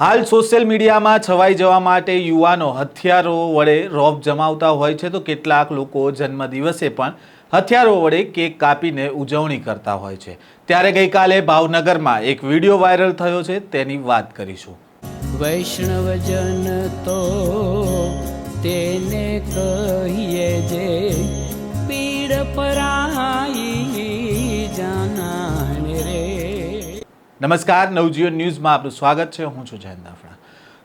હાલ સોશિયલ મીડિયામાં છવાઈ જવા માટે યુવાનો હથિયારો વડે રોપ જમાવતા હોય છે. તો કેટલાક લોકો જન્મદિવસે પણ હથિયારો વડે કેક કાપીને ઉજવણી કરતા હોય છે. ત્યારે ગઈકાલે ભાવનગરમાં એક વીડિયો વાયરલ થયો છે. તેની વાત કરીશું. વૈષ્ણવજન તો તેને કહીએ જે પીડ પરાઈ નમસ્કાર, નવજીવન ન્યૂઝમાં આપનું સ્વાગત છે. હું છું જયંત દાફડા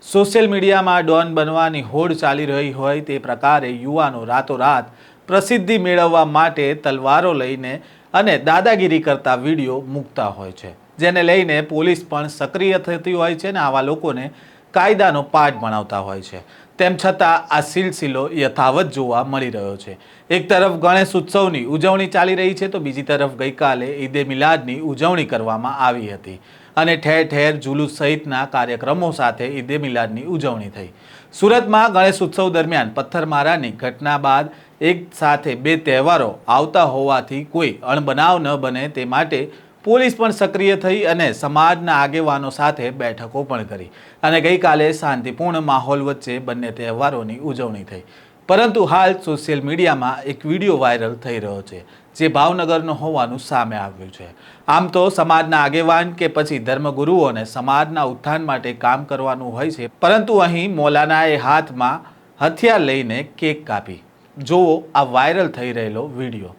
સોશિયલ મીડિયામાં ડોન બનવાની હોડ ચાલી રહી હોય તે પ્રકારે યુવાનો રાતોરાત પ્રસિદ્ધિ મેળવવા માટે તલવારો લઈને અને દાદાગીરી કરતા વીડિયો મૂકતા હોય છે. જેને લઈને પોલીસ પણ સક્રિય થતી હોય છે અને આવા લોકોને કાયદાનો પાઠ ભણાવતા હોય છે. તેમ છતાં આ સિલસિલો યથાવત જોવા મળી રહ્યો છે. એક તરફ ગણેશ ઉત્સવની ઉજવણી ચાલી રહી છે તો બીજી તરફ ગઈકાલે ઈદે મિલાદની ઉજવણી કરવામાં આવી હતી અને ઠેર ઠેર જુલુસ સહિતના કાર્યક્રમો સાથે ઈદે મિલાદની ઉજવણી થઈ. સુરતમાં ગણેશ ઉત્સવ દરમિયાન પથ્થરમારાની ઘટના બાદ એક સાથે બે તહેવારો આવતા હોવાથી કોઈ અણબનાવ ન બને તે માટે પોલીસ પણ સક્રિય થઈ અને સમાજના આગેવાનો સાથે બેઠકો પણ કરી. અને ગઈકાલે શાંતિપૂર્ણ માહોલ વચ્ચે બંને તહેવારોની ઉજવણી થઈ. પરંતુ હાલ સોશિયલ મીડિયામાં એક વીડિયો વાયરલ થઈ રહ્યો છે, જે ભાવનગરનો હોવાનું સામે આવ્યું છે. આમ તો સમાજના આગેવાન કે પછી ધર્મગુરુઓને સમાજના ઉત્થાન માટે કામ કરવાનું હોય છે, પરંતુ અહીં મૌલાનાએ હાથમાં હથિયાર લઈને કેક કાપી. જુઓ, આ વાયરલ થઈ રહેલો વીડિયો.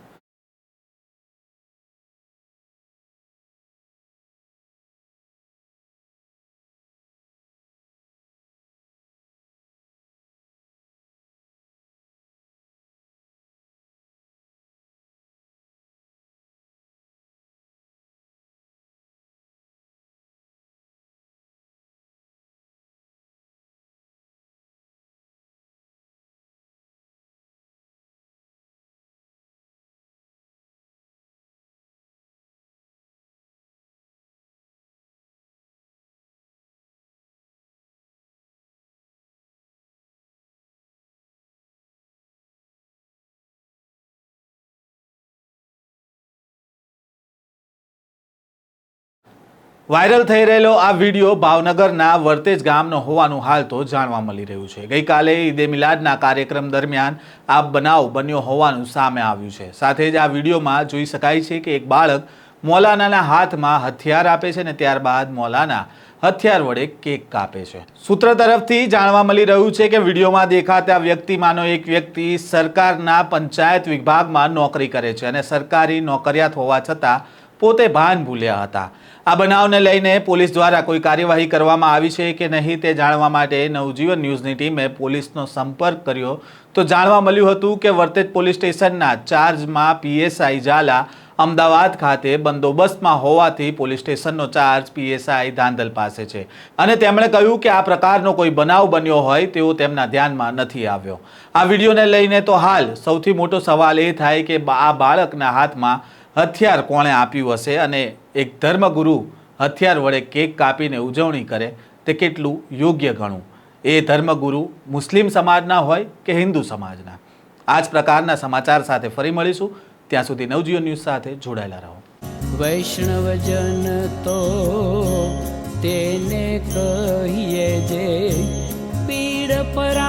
વાયરલ થઈ રહેલો આ વીડિયો ભાવનગરના વર્તેજ ગામનો હોવાનું હાલ તો જાણવા મળી રહ્યું છે. ગઈકાલે ઈદે મિલાદના કાર્યક્રમ દરમિયાન આ બનાવ બન્યો હોવાનું સામે આવ્યું છે. સાથે જ આ વિડીયોમાં જોઈ શકાય છે કે એક બાળક મોલાનાના હાથમાં હથિયાર આપે છે ને ત્યારબાદ મૌલાના હથિયાર વડે કેક કાપે છે. સૂત્ર તરફથી જાણવા મળી રહ્યું છે કે વિડીયોમાં દેખાતા વ્યક્તિમાંનો એક વ્યક્તિ સરકારના પંચાયત વિભાગમાં નોકરી કરે છે અને સરકારી નોકરિયાત હોવા છતાં પોતે ભાન ભૂલ્યા હતા. આ બનાવને લઈને પોલીસ દ્વારા કોઈ કાર્યવાહી કરવામાં આવી છે કે નહીં તે જાણવા માટે નવજીવન ન્યૂઝની ટીમે પોલીસનો સંપર્ક કર્યો. તો જાણવા મળ્યું હતું કે વર્તેજ પોલીસ સ્ટેશનના ચાર્જમાં પીએસઆઈ ઝાલા અમદાવાદ ખાતે બંદોબસ્તમાં હોવાથી પોલીસ સ્ટેશનનો ચાર્જ પીએસઆઈ ધાંધલ પાસે છે. અને તેમણે કહ્યું કે આ પ્રકારનો કોઈ બનાવ બન્યો હોય તેવો તેમના ધ્યાનમાં નથી આવ્યો. આ વિડીયોને લઈને તો હાલ સૌથી મોટો સવાલ એ થાય કે આ બાળકના હાથમાં હથિયાર કોણે આપ્યું હશે અને એક ધર્મગુરુ હથિયાર વડે કેક કાપીને ઉજવણી કરે, તે કેટલું યોગ્ય ગણું? એ ધર્મગુરુ મુસ્લિમ સમાજના હોય કે હિન્દુ સમાજના? આ જ પ્રકારના સમાચાર સાથે ફરી મળીશું. ત્યાં સુધી નવજીવન ન્યૂઝ સાથે જોડાયેલા રહો. વૈષ્ણવજન તો તેને કહીએ જે પીડ પરાઈ